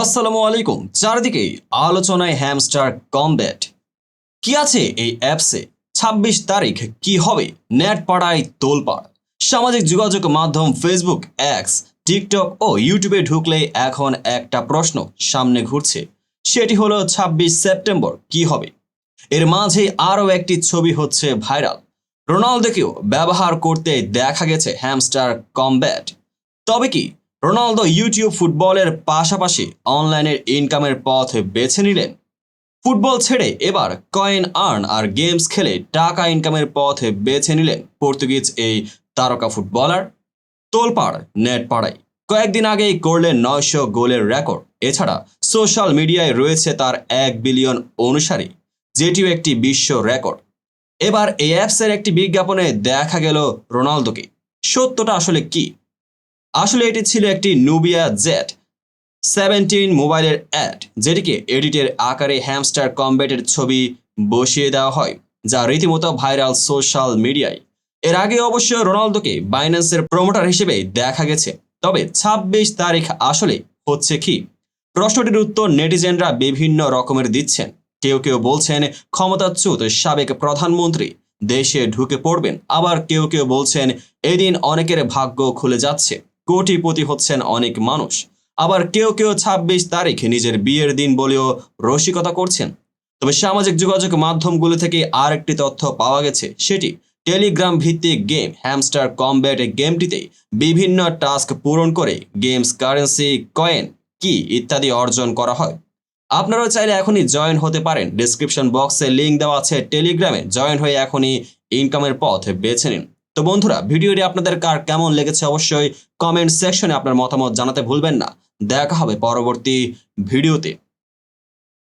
আসসালামু আলাইকুম। চারদিকেই আলোচনায় হ্যামস্টার কমব্যাট কি আছে এই অ্যাপসে ছাব্বিশ তারিখ কি হবে? নেট পাড়ায় তোলপাড় সামাজিক যোগাযোগ মাধ্যম ফেসবুক অ্যাক্স টিকটক ও ইউটিউবে ঢুকলে এখন একটা প্রশ্ন সামনে ঘুরছে। সেটি হলো ছাব্বিশ সেপ্টেম্বর কি হবে? এর মাঝে আরও একটি ছবি হচ্ছে ভাইরাল। রোনালদোকেও ব্যবহার করতে দেখা গেছে হ্যামস্টার কমব্যাট তবে কি রোনালদো ইউটিউব ফুটবলের পাশাপাশি অনলাইনের ইনকামের পথ বেছে নিলেন। ফুটবল ছেড়ে এবার কয়েন আর্ন আর গেমস খেলে টাকা ইনকামের পথ বেছে নিলেন পর্তুগিজ এই তারকা ফুটবলার। তোলপাড় নেট পাড়ায় কয়েকদিন আগেই করলেন নয়শো গোলের রেকর্ড। এছাড়া সোশ্যাল মিডিয়ায় রয়েছে তার এক বিলিয়ন অনুসারী, যেটিও একটি বিশ্ব রেকর্ড। এবার এই অ্যাপসের একটি বিজ্ঞাপনে দেখা গেল রোনালদোকে। সত্যটা আসলে কি? আসলে এটি ছিল একটি নুবিয়া জেট সেভেন্টিন মোবাইলের অ্যাড, যেটিকে এডিটের আকারে হ্যামস্টার কমব্যাটের ছবি বসিয়ে দেওয়া হয়, যা রীতিমতো ভাইরাল সোশ্যাল মিডিয়ায়। এর আগে অবশ্য রোনালদোকে বাইন্যান্সের প্রমোটার হিসেবে দেখা গেছে, তবে ছাব্বিশ তারিখ আসলে হচ্ছে কি? প্রশ্নটির উত্তর নেটিজেনরা বিভিন্ন রকমের দিচ্ছেন। কেউ কেউ বলছেন, ক্ষমতাচ্যুত সাবেক প্রধানমন্ত্রী দেশে ঢুকে পড়বেন, আবার কেউ কেউ বলছেন, এদিন অনেকের ভাগ্য খুলে যাচ্ছে। কোটিপতি হচ্ছেন অনেক মানুষ। আবার কেউ কেউ ছাব্বিশ তারিখ নিজের বিয়ের দিন বলেও রসিকতা করছেন। তবে সামাজিক যোগাযোগ মাধ্যমগুলো থেকে আর একটি তথ্য পাওয়া গেছে, সেটি টেলিগ্রাম ভিত্তিক গেম হ্যামস্টার কমব্যাট গেমটিতে বিভিন্ন টাস্ক পূরণ করে গেমস কারেন্সি, কয়েন, কি ইত্যাদি অর্জন করা হয়। আপনারাও চাইলে এখনই জয়েন হতে পারেন। ডিসক্রিপশন বক্সে লিঙ্ক দেওয়া আছে। টেলিগ্রামে জয়েন হয়ে এখনই ইনকামের পথ বেছে নিন। তো বন্ধুরা, ভিডিওটি আপনাদের কার কেমন লেগেছে অবশ্যই কমেন্ট সেকশনে আপনার মতামত জানাতে ভুলবেন না। দেখা হবে পরবর্তী ভিডিওতে।